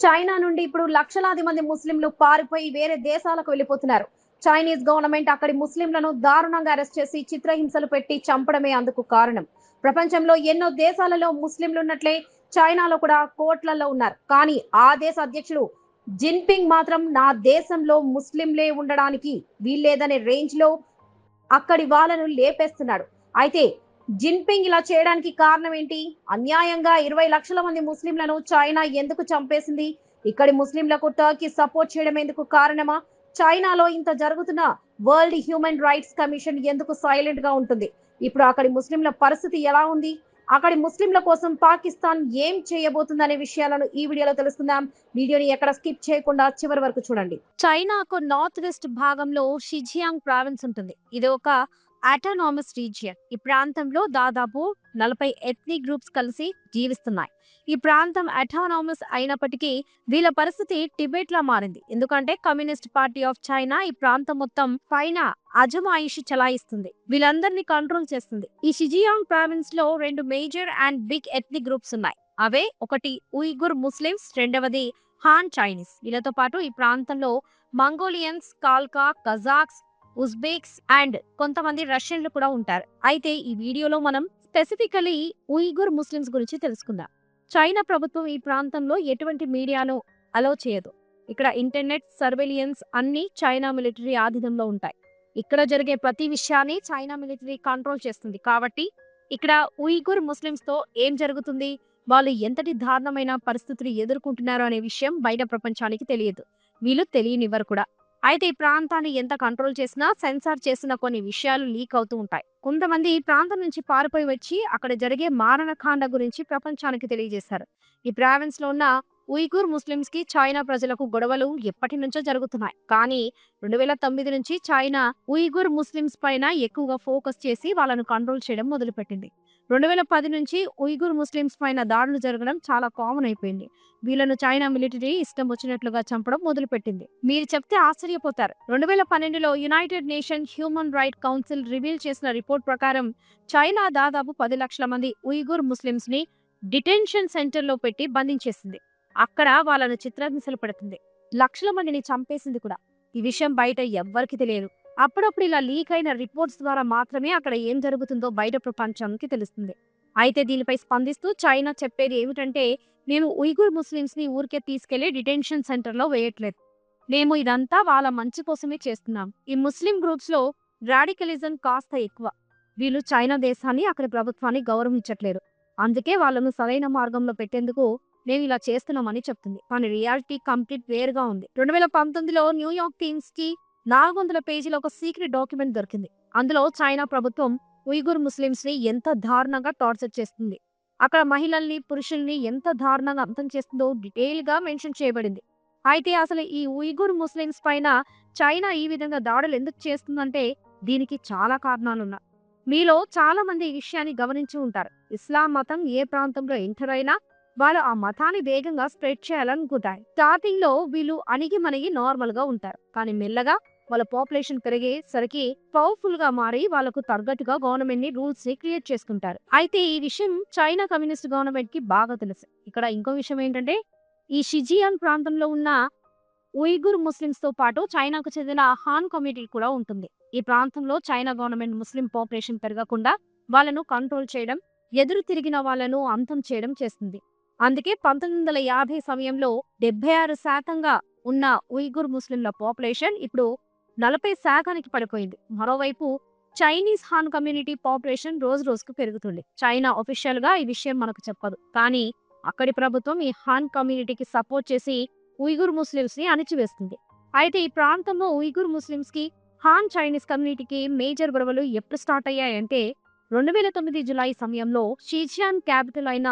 China నుండి ఇప్పుడు లక్షలాది మంది ముస్లింలు పారిపోయి వేరే దేశాలకు వెళ్ళిపోతున్నారు. చైనీస్ గవర్నమెంట్ అక్కడి ముస్లింలను దారుణంగా అరెస్ట్ చేసి చిత్రహింసలు పెట్టి చంపడమే అందుకు కారణం. ప్రపంచంలో ఎన్నో దేశాలలో ముస్లింలు ఉన్నట్లే చైనాలో కూడా కోట్లలో ఉన్నారు. కానీ ఆ దేశ అధ్యక్షుడు జిన్పింగ్ మాత్రం నా దేశంలో ముస్లింలే ఉండడానికి వీల్లేదనే రేంజ్లో అక్కడి వాళ్ళను లేపేస్తున్నాడు. అయితే జిన్పింగ్ ఇలా చేయడానికి కారణం ఏంటి? అన్యాయంగా ఇరవై లక్షల మంది ముస్లింలను చైనా ఎందుకు చంపేసింది? ఇక్కడి ముస్లింలకు టర్కీ సపోర్ట్ చేయడం ఎందుకు కారణమా? చైనాలో ఇంత జరుగుతున్న వరల్డ్ హ్యూమన్ రైట్స్ కమిషన్ ఎందుకు సైలెంట్గా ఉంటుంది? ఇప్పుడు అక్కడి ముస్లింల పరిస్థితి ఎలా ఉంది? అక్కడి ముస్లింల కోసం పాకిస్తాన్ ఏం చేయబోతుందనే విషయాలను ఈ వీడియోలో తెలుసుకుందాం. వీడియోని ఎక్కడ స్కిప్ చేయకుండా చివరి వరకు చూడండి. చైనాకు నార్త్ వెస్ట్ భాగంలో షిజియాంగ్ ప్రావిన్స్ ఉంటుంది. ఇది ఒక అటానామస్ రీజియన్ ఈ ప్రాంతంలో దాదాపు నలభై ఎథ్నిక్ గ్రూప్స్ కలిసి జీవిస్తున్నాయి. ఈ ప్రాంతం అటానామస్ అయినప్పటికీ వీళ్ళ పరిస్థితి టిబెట్ లా మారింది. ఎందుకంటే కమ్యూనిస్ట్ పార్టీ ఆఫ్ చైనా ఈ ప్రాంతం మొత్తం పైన అజమాయిషి చలాయిస్తుంది. వీళ్ళందరినీ కంట్రోల్ చేస్తుంది. ఈ షిజియాంగ్ ప్రావిన్స్లో రెండు major and big ethnic groups ఉన్నాయి. అవే ఒకటి ఉయిగుర్ ముస్లిమ్స్ రెండవది హాన్ చైనీస్ వీళ్ళతో పాటు ఈ ప్రాంతంలో మంగోలియన్స్ కాల్కా కజాక్స్ ఉజ్బెక్స్ అండ్ కొంతమంది రష్యన్లు కూడా ఉంటారు. అయితే ఈ వీడియోలో మనం స్పెసిఫికలీ ఉయిగుర్ ముస్లిమ్స్ గురించి తెలుసుకుందాం. చైనా ప్రభుత్వం ఈ ప్రాంతంలో ఎటువంటి మీడియాను అలో చేయదు. ఇక్కడ ఇంటర్నెట్ సర్వేలియన్స్ అన్ని చైనా మిలిటరీ ఆధీనంలో ఉంటాయి. ఇక్కడ జరిగే ప్రతి విషయాన్ని చైనా మిలిటరీ కంట్రోల్ చేస్తుంది. కాబట్టి ఇక్కడ ఉయిగుర్ ముస్లిమ్స్తో ఏం జరుగుతుంది? వాళ్ళు ఎంతటి దారుణమైన పరిస్థితులు ఎదుర్కొంటున్నారు అనే విషయం బయట ప్రపంచానికి తెలియదు. వీళ్ళు తెలియనివ్వరు కూడా. అయితే ఈ ప్రాంతాన్ని ఎంత కంట్రోల్ చేసినా సెన్సార్ చేసిన కొన్ని విషయాలు లీక్ అవుతూ ఉంటాయి. కొంతమంది ఈ ప్రాంతం నుంచి పారిపోయి వచ్చి అక్కడ జరిగే మారణకాండ గురించి ప్రపంచానికి తెలియజేశారు. ఈ ప్రావిన్స్లో ఉన్న ఉయ్గూర్ ముస్లిమ్స్కి చైనా ప్రజలకు గొడవలు ఎప్పటి నుంచో జరుగుతున్నాయి. కానీ రెండు వేల తొమ్మిది నుంచి చైనా ఉయ్గూర్ ముస్లిమ్స్ పైన ఎక్కువగా ఫోకస్ చేసి వాళ్ళను కంట్రోల్ చేయడం మొదలుపెట్టింది. రెండు వేల పది నుంచి ఉయిగూర్ ముస్లిమ్స్ పైన దాడులు జరగడం చాలా కామన్ అయిపోయింది. వీళ్ళను చైనా మిలిటరీ ఇష్టం వచ్చినట్లుగా చంపడం మొదలుపెట్టింది. మీరు చెప్తే ఆశ్చర్యపోతారు. రెండు వేల పన్నెండులో United Nation human right council reveal చేసిన రిపోర్ట్ ప్రకారం చైనా దాదాపు పది లక్షల మంది ఉయిగూర్ ముస్లిమ్స్ని డిటెన్షన్ సెంటర్లో పెట్టి బంధించేసింది. అక్కడ వాళ్ళను చిత్రహింసలు పెడుతుంది. లక్షల మందిని చంపేసింది కూడా. ఈ విషయం బయట ఎవ్వరికి తెలియదు. అప్పుడప్పుడు ఇలా లీక్ అయిన రిపోర్ట్స్ ద్వారా మాత్రమే అక్కడ ఏం జరుగుతుందో బయట ప్రపంచానికి తెలుస్తుంది. అయితే దీనిపై స్పందిస్తూ చైనా చెప్పేది ఏమిటంటే మేము ఉయ్గుర్ ముస్లిమ్స్ని ఊరికే తీసుకెళ్ళి డిటెన్షన్ సెంటర్లో వేయట్లేదు. మేము ఇదంతా వాళ్ళ మంచి కోసమే చేస్తున్నాం. ఈ ముస్లిం గ్రూప్స్లో రాడికలిజం కాస్త ఎక్కువ. వీళ్ళు చైనా దేశాన్ని అక్కడి ప్రభుత్వాన్ని గౌరవించట్లేరు. అందుకే వాళ్ళను సరైన మార్గంలో పెట్టేందుకు మేము ఇలా చేస్తున్నామని చెప్తుంది. కానీ రియాలిటీ కంప్లీట్ వేరుగా ఉంది. రెండు వేల పంతొమ్మిదిలో న్యూయార్క్ టీమ్స్కి నాలుగు వందల పేజీల ఒక సీక్రెట్ డాక్యుమెంట్ దొరికింది. అందులో చైనా ప్రభుత్వం ఉయ్గుర్ ముస్లింస్ని ఎంత దారుణంగా టార్చర్ చేస్తుంది? అక్కడ మహిళల్ని పురుషుల్ని ఎంత దారుణంగా అంతం చేస్తుందో డీటెయిల్గా మెన్షన్ చేయబడింది. అయితే అసలు ఈ ఉయ్గుర్ ముస్లింస్ పైన చైనా ఈ విధంగా దాడులు ఎందుకు చేస్తుందంటే దీనికి చాలా కారణాలున్నాయి. మీలో చాలా మంది ఈ విషయాన్ని గమనించి ఉంటారు. ఇస్లాం మతం ఏ ప్రాంతంలో ఎంటర్ అయినా వాళ్ళు ఆ మతాన్ని వేగంగా స్ప్రెడ్ చేయాలనుకుంటారు. స్టార్టింగ్లో వీళ్ళు అణిగి మణిగి నార్మల్గా ఉంటారు. కానీ మెల్లగా వాళ్ళ పాపులేషన్ పెరిగేసరికి పవర్ఫుల్గా మారి వాళ్ళకు తగ్గట్టుగా గవర్నమెంట్ని రూల్స్ని క్రియేట్ చేసుకుంటారు. అయితే ఈ విషయం చైనా కమ్యూనిస్ట్ గవర్నమెంట్కి బాగా తెలుసు. ఇక్కడ ఇంకో విషయం ఏంటంటే ఈ షిజియాన్ ప్రాంతంలో ఉన్న ఉయిగుర్ ముస్లిమ్స్తో పాటు చైనాకు చెందిన హాన్ కమ్యూనిటీ కూడా ఉంటుంది. ఈ ప్రాంతంలో చైనా గవర్నమెంట్ ముస్లిం పాపులేషన్ పెరగకుండా వాళ్ళను కంట్రోల్ చేయడం ఎదురు తిరిగిన వాళ్ళను అంతం చేయడం చేస్తుంది. అందుకే పంతొమ్మిది వందల యాభై సమయంలో డెబ్బై ఆరు శాతంగా ఉన్న ఉయిగుర్ ముస్లింల పాపులేషన్ ఇప్పుడు నలభై శాతానికి పడిపోయింది. మరోవైపు చైనీస్ హాన్ కమ్యూనిటీ పాపులేషన్ రోజు రోజుకు పెరుగుతుంది. చైనా ఆఫీషియల్గా ఈ విషయం మనకు చెప్పదు. కానీ అక్కడి ప్రభుత్వం ఈ హాన్ కమ్యూనిటీకి సపోర్ట్ చేసి ఉయ్గుర్ ముస్లింస్ని అణిచివేస్తుంది. అయితే ఈ ప్రాంతంలో ఉయ్గుర్ ముస్లింస్కి హాన్ చైనీస్ కమ్యూనిటీకి మేజర్ గొడవలు ఎప్పుడు స్టార్ట్ అయ్యాయంటే రెండు వేల తొమ్మిది జులై సమయంలో షీజియాన్ క్యాపిటల్ అయిన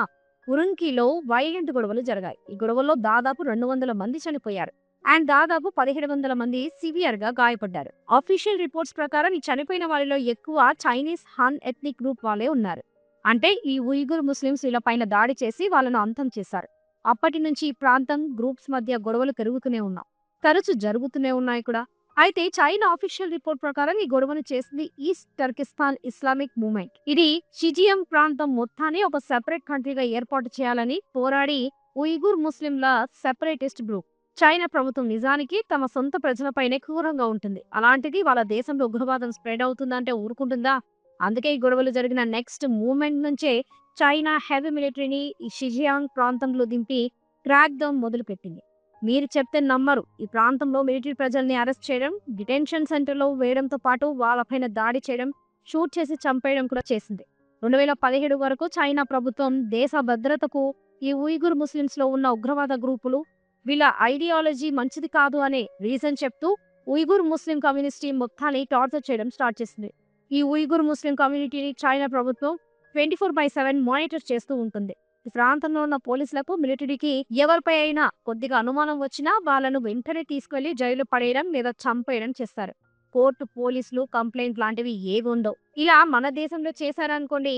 ఉరుంకీలో వైలెంట్ గొడవలు జరిగాయి. ఈ గొడవల్లో దాదాపు రెండు వందల మంది చనిపోయారు. అండ్ దాదాపు పదిహేడు వందల మంది సివియర్గా గాయపడ్డారు. అఫీషియల్ రిపోర్ట్స్ ప్రకారం ఈ చనిపోయిన వారిలో ఎక్కువ చైనీస్ హాన్ ఎథ్నిక్ గ్రూప్ వాళ్ళే ఉన్నారు. అంటే ఈ ఉయిగుర్ ముస్లింస్ వీళ్ళ పైన దాడి చేసి వాళ్ళను అంతం చేశారు. అప్పటి నుంచి ఈ ప్రాంతం గ్రూప్స్ మధ్య గొడవలు పెరుగుతూనే ఉన్నాం. తరచు జరుగుతూనే ఉన్నాయి కూడా. అయితే చైనా ఆఫీషియల్ రిపోర్ట్ ప్రకారం ఈ గొడవను చేసింది ఈస్ట్ టర్కిస్తాన్ ఇస్లామిక్ మూవ్మెంట్. ఇది షిజియం ప్రాంతం మొత్తాన్ని ఒక సెపరేట్ కంట్రీగా ఏర్పాటు చేయాలని పోరాడి ఉయిగుర్ ముస్లింల సెపరేటిస్ట్ గ్రూప్ చైనా ప్రభుత్వం నిజానికి తమ సొంత ప్రజలపైనే క్రూరంగా ఉంటుంది. అలాంటిది వాళ్ళ దేశంలో ఉగ్రవాదం స్ప్రెడ్ అవుతుందంటే ఊరుకుంటుందా? అందుకే ఈ గొడవలు జరిగిన నెక్స్ట్ మూమెంట్ నుంచే చైనా హెవీ మిలిటరీని షిజియాంగ్ ప్రాంతంలో దింపి క్రాక్ డౌన్ మొదలుపెట్టింది. మీరు చెప్తే నమ్మరు. ఈ ప్రాంతంలో మిలిటరీ ప్రజల్ని అరెస్ట్ చేయడం డిటెన్షన్ సెంటర్లో వేయడంతో పాటు వాళ్ళపైన దాడి చేయడం షూట్ చేసి చంపేయడం కూడా చేసింది. రెండు వేల పదిహేడు వరకు చైనా ప్రభుత్వం దేశ భద్రతకు ఈ ఉయ్గుర్ ముస్లింస్లో ఉన్న ఉగ్రవాద గ్రూపులు వీళ్ళ ఐడియాలజీ మంచిది కాదు అనే రీజన్ చెప్తూ ఉయ్గూర్ ముస్లిం కమ్యూనిస్టీ మొత్తాన్ని టార్చర్ చేయడం స్టార్ట్ చేసింది. ఈ ఉయ్గూర్ ముస్లిం కమ్యూనిటీని చైనా ప్రభుత్వం twenty four by seven monitor చేస్తూ ఉంటుంది. ఈ ప్రాంతంలో ఉన్న పోలీసులకు మిలిటరీకి ఎవరిపై అయినా కొద్దిగా అనుమానం వచ్చినా వాళ్ళను వెంటనే తీసుకెళ్ళి జైలు పడేయడం లేదా చంపేయడం చేస్తారు. కోర్టు పోలీసులు కంప్లైంట్ లాంటివి ఏవి ఉండవు. ఇలా మన దేశంలో చేశారనుకోండి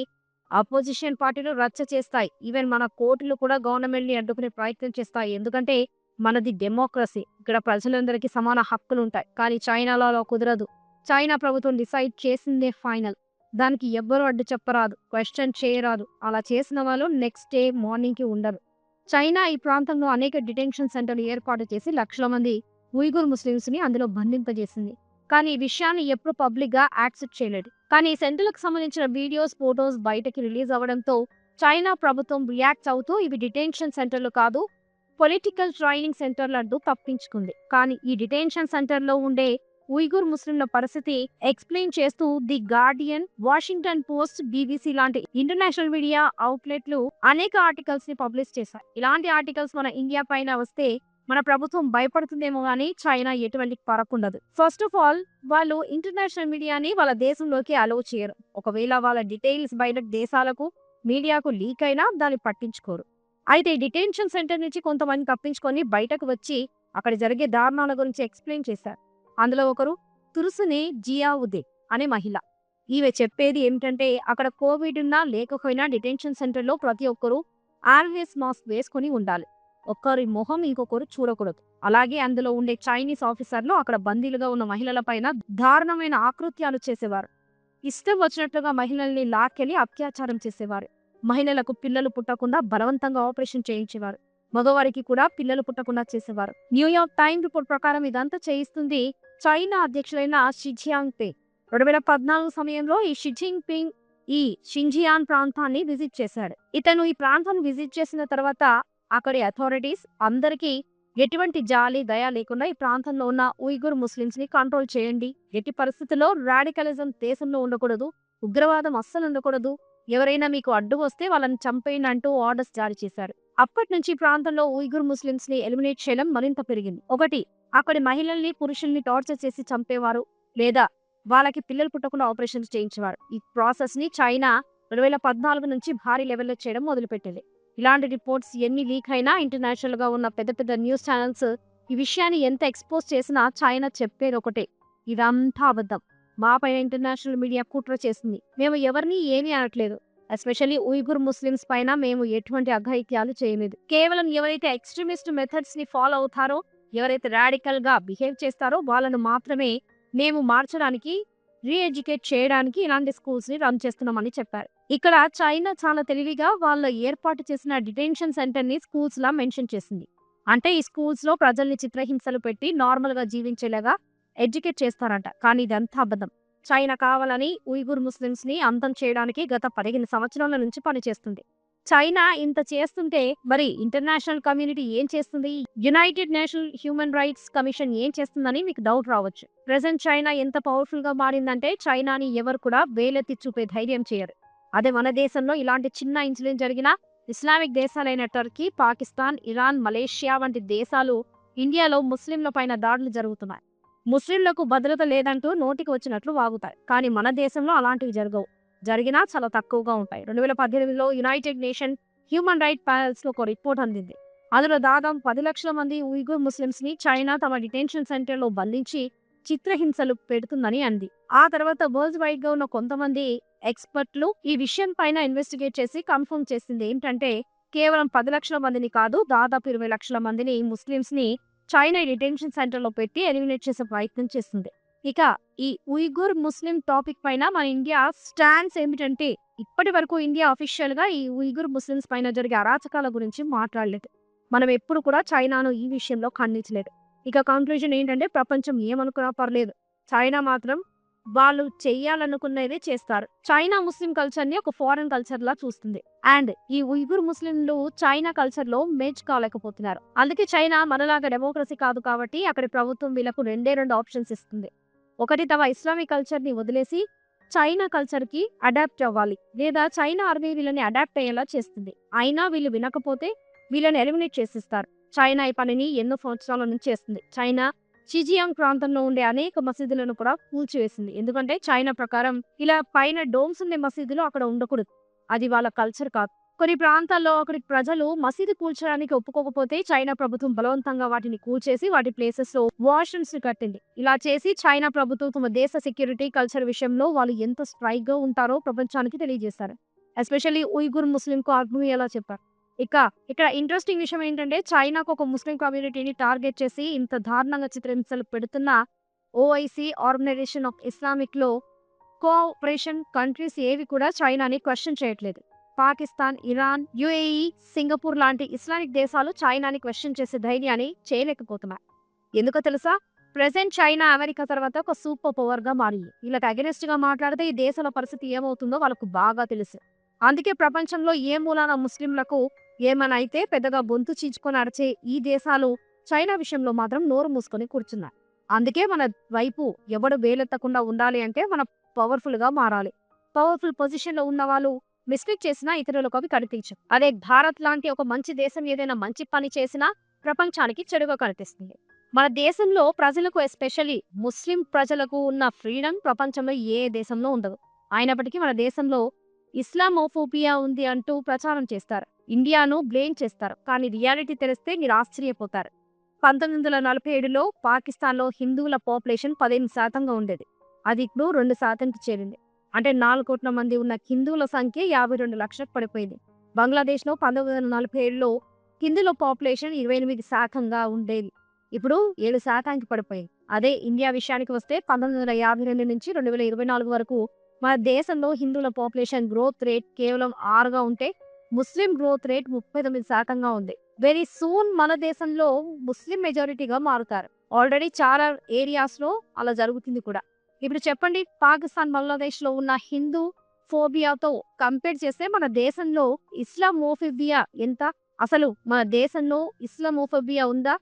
అపోజిషన్ పార్టీలు రచ్చ చేస్తాయి. ఈవెన్ మన కోర్టులు కూడా గవర్నమెంట్ని అడ్డుకునే ప్రయత్నం చేస్తాయి. ఎందుకంటే మనది డెమోక్రసీ. ఇక్కడ ప్రజలందరికీ సమాన హక్కులు ఉంటాయి. కానీ చైనాలో అలా కుదరదు. చైనా ప్రభుత్వం డిసైడ్ చేసిందే ఫైనల్. దానికి ఎవ్వరూ అడ్డు చెప్పరాదు. క్వశ్చన్ చేయరాదు. అలా చేసిన వాళ్ళు నెక్స్ట్ డే మార్నింగ్కి ఉండరు. చైనా ఈ ప్రాంతంలో అనేక డిటెన్షన్ సెంటర్లు ఏర్పాటు చేసి లక్షల మంది ఉయ్గూర్ ముస్లింస్ని అందులో బంధింపజేసింది. కానీ ఈ విషయాన్ని ఎప్పుడు పబ్లిక్గా యాక్సెప్ట్ చేయలేదు. కానీ ఈ సెంటర్లకు సంబంధించిన వీడియోస్ ఫోటోస్ బయటకి రిలీజ్ అవ్వడంతో చైనా ప్రభుత్వం రియాక్ట్ అవుతూ ఇవి డిటెన్షన్ సెంటర్లు కాదు పొలిటికల్ ట్రైనింగ్ సెంటర్లు అంటూ తప్పించుకుంది. కానీ ఈ డిటెన్షన్ సెంటర్లో ఉండే ఉయ్గూర్ ముస్లింల పరిస్థితి ఎక్స్ప్లెయిన్ చేస్తూ the Guardian Washington Post BBC లాంటి ఇంటర్నేషనల్ మీడియా అవుట్లెట్లు అనేక ఆర్టికల్స్ని పబ్లిష్ చేశాయి. ఇలాంటి ఆర్టికల్స్ మన ఇండియా పైన వస్తే మన ప్రభుత్వం భయపడుతుందేమో కానీ చైనా ఎటువంటి పరకుండదు. ఫస్ట్ ఆఫ్ ఆల్ వాళ్ళు ఇంటర్నేషనల్ మీడియాని వాళ్ళ దేశంలోకి అలౌ చేయరు. ఒకవేళ వాళ్ళ డీటెయిల్స్ బయట దేశాలకు మీడియాకు లీక్ అయినా దాన్ని పట్టించుకోరు. అయితే డిటెన్షన్ సెంటర్ నుంచి కొంతమంది తప్పించుకొని బయటకు వచ్చి అక్కడ జరిగే దారుణాల గురించి ఎక్స్ప్లెయిన్ చేశారు. అందులో ఒకరు తురుసునే జియావుదే అనే మహిళ. ఈమె చెప్పేది ఏమిటంటే అక్కడ కోవిడ్ ఉన్నా లేకపోయినా డిటెన్షన్ సెంటర్లో ప్రతి ఒక్కరూ ఆర్వీఎస్ మాస్క్ వేసుకొని ఉండాలి. ఒక్కరి మొహం ఇంకొకరు చూడకూడదు. అలాగే అందులో ఉండే చైనీస్ ఆఫీసర్లు అక్కడ బందీలుగా ఉన్న మహిళల పైన దారుణమైన ఆకృత్యాలు చేసేవారు. ఇష్టం వచ్చినట్లుగా మహిళల్ని లాక్కెళ్ళి అత్యాచారం చేసేవారు. మహిళలకు పిల్లలు పుట్టకుండా బలవంతంగా ఆపరేషన్ చేయించేవారు. మగవారికి కూడా పిల్లలు పుట్టకుండా చేసేవారు. న్యూయార్క్ టైమ్ రిపోర్ట్ ప్రకారం ఇదంతా చేయిస్తుంది చైనా అధ్యక్షులైన షిజియాంగ్ పే రెండు వేల పద్నాలుగు సమయంలో ఈ షిజింగ్ పింగ్ ఈ షింజియాన్ ప్రాంతాన్ని విజిట్ చేశాడు. ఇతను ఈ ప్రాంతాన్ని విజిట్ చేసిన తర్వాత అక్కడి అథారిటీస్ అందరికీ ఎటువంటి జాలి దయ లేకుండా ఈ ప్రాంతంలో ఉన్న ఉయ్గుర్ ముస్లింస్ని కంట్రోల్ చేయండి. ఎట్టి పరిస్థితుల్లో రాడికలిజం దేశంలో ఉండకూడదు ఉగ్రవాదం అస్సలు ఉండకూడదు. ఎవరైనా మీకు అడ్డు వస్తే వాళ్ళని చంపేయండి అంటూ ఆర్డర్స్ జారీ చేశారు. అప్పటి నుంచి ఈ ప్రాంతంలో ఉయిగుర్ ముస్లింస్ని ఎలిమినేట్ చేయడం మరింత పెరిగింది. ఒకటి అక్కడి మహిళల్ని పురుషుల్ని టార్చర్ చేసి చంపేవారు లేదా వాళ్ళకి పిల్లలు పుట్టకుండా ఆపరేషన్స్ చేయించేవారు. ఈ ప్రాసెస్ని చైనా రెండు వేల పద్నాలుగు నుంచి భారీ లెవెల్లో చేయడం మొదలుపెట్టింది. ఇలాంటి రిపోర్ట్స్ ఎన్ని లీక్ అయినా ఇంటర్నేషనల్గా ఉన్న పెద్ద పెద్ద న్యూస్ ఛానల్స్ ఈ విషయాన్ని ఎంత ఎక్స్పోజ్ చేసినా చైనా చెప్పేది ఒకటే. ఇదంతా అబద్ధం. మాపై ఇంటర్నేషనల్ మీడియా కుట్ర చేసింది. మేము ఎవరిని ఏమీ అనట్లేదు. ఎస్పెషల్లీ ఉయిగుర్ ముస్లిమ్స్ పైన మేము ఎటువంటి అఘాయిత్యాలు చేయలేదు. కేవలం ఎవరైతే ఎక్స్ట్రీమిస్ట్ మెథడ్స్ని ఫాలో అవుతారో ఎవరైతే రాడికల్గా బిహేవ్ చేస్తారో వాళ్ళను మాత్రమే మేము మార్చడానికి రీఎడ్యుకేట్ చేయడానికి ఇలాంటి స్కూల్స్ని రన్ చేస్తున్నామని చెప్పారు. ఇక్కడ చైనా చాలా తెలివిగా వాళ్ళ ఏర్పాటు చేసిన డిటెన్షన్ సెంటర్ని స్కూల్స్ లా మెన్షన్ చేసింది. అంటే ఈ స్కూల్స్లో ప్రజల్ని చిత్రహింసలు పెట్టి నార్మల్గా జీవించేలాగా ఎడ్యుకేట్ చేస్తారంట. కానీ ఇదంతా అబద్ధం. చైనా కావాలని ఉయిగుర్ ముస్లిమ్స్ని అంతం చేయడానికి గత పదిహేను సంవత్సరాల నుంచి పనిచేస్తుంది. చైనా ఇంత చేస్తుంటే మరి ఇంటర్నేషనల్ కమ్యూనిటీ ఏం చేస్తుంది? United National human rights commission ఏం చేస్తుందని మీకు డౌట్ రావచ్చు. ప్రెసెంట్ చైనా ఎంత పవర్ఫుల్గా మారిందంటే చైనాని ఎవరు కూడా వేలెత్తి చూపే ధైర్యం చేయరు. అదే మన దేశంలో ఇలాంటి చిన్న ఇన్సిడెంట్ జరిగిన ఇస్లామిక్ దేశాలైన టర్కీ పాకిస్తాన్ ఇరాన్ మలేషియా వంటి దేశాలు ఇండియాలో ముస్లింల పైన దాడులు జరుగుతున్నాయి. ముస్లింలకు భద్రత లేదంటూ నోటికి వచ్చినట్లు వాగుతాయి. కానీ మన దేశంలో అలాంటివి జరగవు. జరిగినా చాలా తక్కువగా ఉంటాయి. రెండు వేల పద్దెనిమిదిలో యునైటెడ్ నేషన్ హ్యూమన్ రైట్ ప్యానల్స్లో ఒక రిపోర్ట్ అందింది. అందులో దాదాపు పది లక్షల మంది ఉయిగుర్ ముస్లింస్ని చైనా తమ డిటెన్షన్ సెంటర్లో బంధించి చిత్రహింసలు పెడుతుందని అంది. ఆ తర్వాత వరల్డ్ వైడ్గా ఉన్న కొంతమంది ఎక్స్పర్ట్లు ఈ విషయం పైన ఇన్వెస్టిగేట్ చేసి కన్ఫర్మ్ చేసింది ఏంటంటే కేవలం పది లక్షల మందిని కాదు దాదాపు ఇరవై లక్షల మందిని ముస్లింస్ని చైనా డిటెన్షన్ సెంటర్లో పెట్టి ఎలిమినేట్ చేసే ప్రయత్నం చేస్తుంది ఇక ఈ ఉయిగుర్ ముస్లిం టాపిక్ పైన మన ఇండియా స్టాండ్స్ ఏమిటంటే ఇప్పటి వరకు ఇండియా అఫీషియల్గా ఈ ఉయిగుర్ ముస్లిమ్స్ పైన జరిగే అరాచకాల గురించి మాట్లాడలేదు. మనం ఎప్పుడు కూడా చైనాను ఈ విషయంలో ఖండించలేదు. ఇక కంక్లూజన్ ఏంటంటే ప్రపంచం ఏమనుకున్నా పర్లేదు. చైనా మాత్రం వాళ్ళు చేయాలనుకున్నదే చేస్తారు. చైనా ముస్లిం కల్చర్ని ఒక ఫారెన్ కల్చర్ లా చూస్తుంది. అండ్ ఈ ఉయ్గుర్ ముస్లింలు చైనా కల్చర్లో మేజ్ కాలేకపోతున్నారు. అందుకే చైనా మనలాగా డెమోక్రసీ కాదు కాబట్టి అక్కడి ప్రభుత్వం వీళ్ళకు రెండే రెండు ఆప్షన్స్ ఇస్తుంది. ఒకటి తమ ఇస్లామిక్ కల్చర్ని వదిలేసి చైనా కల్చర్కి అడాప్ట్ అవ్వాలి. లేదా చైనా ఆర్మీ వీళ్ళని అడాప్ట్ అయ్యేలా చేస్తుంది. అయినా వీళ్ళు వినకపోతే వీళ్ళని ఎలిమినేట్ చేసిస్తారు. చైనా ఈ పనిని ఎన్నో సంవత్సరాల నుంచి చేస్తుంది. చైనా షిజియాంగ్ ప్రాంతంలో ఉండే అనేక మసీదులను కూడా కూల్చివేసింది. ఎందుకంటే చైనా ప్రకారం ఇలా పైన డోమ్స్ ఉండే మసీదులు అక్కడ ఉండకూడదు. అది వాళ్ళ కల్చర్ కాదు. కొన్ని ప్రాంతాల్లో అక్కడి ప్రజలు మసీదు కూల్చడానికి ఒప్పుకోకపోతే చైనా ప్రభుత్వం బలవంతంగా వాటిని కూల్చేసి వాటి ప్లేసెస్లో వాష్రూమ్స్ని కట్టింది. ఇలా చేసి చైనా ప్రభుత్వం తమ దేశ సెక్యూరిటీ కల్చర్ విషయంలో వాళ్ళు ఎంత స్ట్రైక్గా ఉంటారో ప్రపంచానికి తెలియజేస్తారు ఎస్పెషల్లీ ఉయిగుర్ ముస్లిం కు ఆర్మీ ఎలా చెప్పారు. ఇక ఇక్కడ ఇంట్రెస్టింగ్ విషయం ఏంటంటే చైనాకు ఒక ముస్లిం కమ్యూనిటీని టార్గెట్ చేసి ఇంత దారుణంగా చిత్రహింసలు పెడుతున్న ఓఐసి ఆర్గనైజేషన్ ఆఫ్ ఇస్లామిక్లో కోఆపరేషన్ కంట్రీస్ ఏవి కూడా చైనాని క్వశ్చన్ చేయట్లేదు. పాకిస్తాన్ ఇరాన్ యుఏఈ సింగపూర్ లాంటి ఇస్లామిక్ దేశాలు చైనాని క్వశ్చన్ చేసే ధైర్యాన్ని చేయలేకపోతున్నాయి. ఎందుకో తెలుసా? ప్రెసెంట్ చైనా అమెరికా తర్వాత ఒక సూపర్ పవర్గా మారింది. వీళ్ళకి అగెనిస్ట్గా మాట్లాడితే ఈ దేశాల పరిస్థితి ఏమవుతుందో వాళ్ళకు బాగా తెలుసు. అందుకే ప్రపంచంలో ఏ మూలాన ముస్లింలకు ఏమనైతే అయితే పెద్దగా గొంతు చీల్చుకొని అరిచే ఈ దేశాలు చైనా విషయంలో మాత్రం నోరు మూసుకొని కూర్చున్నారు అందుకే మన వైపు ఎవడు వేలెత్తకుండా ఉండాలి అంటే మన పవర్ఫుల్గా మారాలి. పవర్ఫుల్ పొజిషన్లో ఉన్న వాళ్ళు మిస్టేక్ చేసినా ఇతరులకు అవి కనిపించవు. అదే భారత్ లాంటి ఒక మంచి దేశం ఏదైనా మంచి పని చేసినా ప్రపంచానికి చెడుగా కనిపిస్తుంది. మన దేశంలో ప్రజలకు ఎస్పెషల్లీ ముస్లిం ప్రజలకు ఉన్న ఫ్రీడమ్ ప్రపంచంలో ఏ దేశంలో ఉండదు. అయినప్పటికీ మన దేశంలో ఇస్లామోఫోబియా ఉంది అంటూ ప్రచారం చేస్తారు. ఇండియాను బ్లేమ్ చేస్తారు. కానీ రియాలిటీ తెలిస్తే మీరు ఆశ్చర్యపోతారు. పంతొమ్మిది వందల నలభై ఏడులో పాకిస్తాన్లో హిందువుల పాపులేషన్ పదిహేను శాతంగా ఉండేది. అది ఇప్పుడు రెండు శాతంకి చేరింది. అంటే నాలుగు కోట్ల మంది ఉన్న హిందువుల సంఖ్య యాభై రెండు లక్షలకు పడిపోయింది. బంగ్లాదేశ్లో పంతొమ్మిది వందల నలభై ఏడులో హిందువుల పాపులేషన్ ఇరవై ఎనిమిది శాతంగా ఉండేది. ఇప్పుడు ఏడు శాతానికి పడిపోయింది. అదే ఇండియా విషయానికి వస్తే పంతొమ్మిది వందల యాభై రెండు నుంచి రెండు వేల ఇరవై నాలుగు వరకు మన దేశంలో హిందువుల పాపులేషన్ గ్రోత్ రేట్ కేవలం ఆరుగా ఉంటే ముస్లిం గ్రోత్ రేట్ ముప్పై తొమ్మిది శాతంగా ఉంది. వెరీ సూన్ మన దేశంలో ముస్లిం మెజారిటీగా మారుతారు. ఆల్రెడీ చాలా ఏరియాస్లో అలా జరుగుతుంది కూడా. ఇప్పుడు చెప్పండి పాకిస్తాన్ బంగ్లాదేశ్లో ఉన్న హిందూ ఫోబియాతో కంపేర్ చేస్తే మన దేశంలో ఇస్లామోఫోబియా ఎంత? అసలు మన దేశంలో ఇస్లామోఫోబియా ఉందా?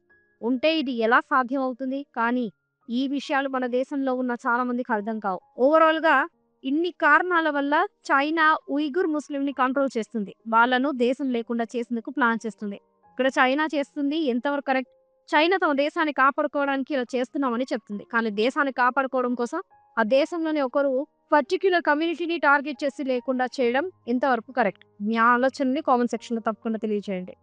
ఉంటే ఇది ఎలా సాధ్యం అవుతుంది కానీ ఈ విషయాలు మన దేశంలో ఉన్న చాలా మందికి అర్థం కావు. ఓవరాల్గా ఇన్ని కారణాల వల్ల చైనా ఉయిగుర్ ముస్లింని కంట్రోల్ చేస్తుంది. వాళ్ళను దేశం లేకుండా చేసేందుకు ప్లాన్ చేస్తుంది. ఇక్కడ చైనా చేస్తుంది ఎంతవరకు కరెక్ట్? చైనా తమ దేశాన్ని కాపాడుకోవడానికి ఇలా చేస్తున్నామని చెప్తుంది. కానీ దేశాన్ని కాపాడుకోవడం కోసం ఆ దేశంలోని ఒకరు పర్టిక్యులర్ కమ్యూనిటీని టార్గెట్ చేసి లేకుండా చేయడం ఇంతవరకు కరెక్ట్ మీ ఆలోచనని కామెంట్ సెక్షన్లో తప్పకుండా తెలియజేయండి.